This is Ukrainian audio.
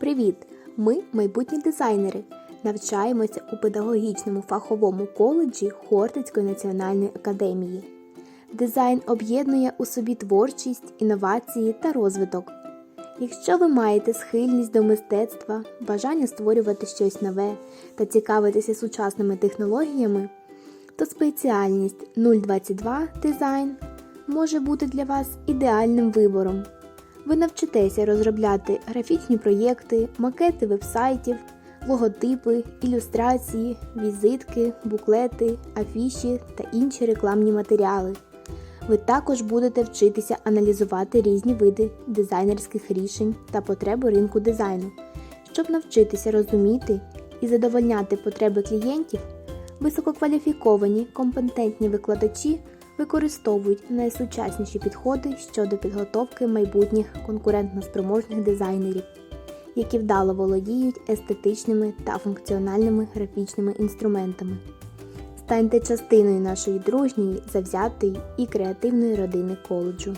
Привіт! Ми майбутні дизайнери. Навчаємося у педагогічному фаховому коледжі Хортицької національної академії. Дизайн об'єднує у собі творчість, інновації та розвиток. Якщо ви маєте схильність до мистецтва, бажання створювати щось нове та цікавитися сучасними технологіями, то спеціальність 022 дизайн може бути для вас ідеальним вибором. Ви навчитеся розробляти графічні проєкти, макети вебсайтів, логотипи, ілюстрації, візитки, буклети, афіші та інші рекламні матеріали. Ви також будете вчитися аналізувати різні види дизайнерських рішень та потреби ринку дизайну. Щоб навчитися розуміти і задовольняти потреби клієнтів, висококваліфіковані компетентні викладачі використовують найсучасніші підходи щодо підготовки майбутніх конкурентноспроможних дизайнерів, які вдало володіють естетичними та функціональними графічними інструментами. Станьте частиною нашої дружньої, завзятої і креативної родини коледжу.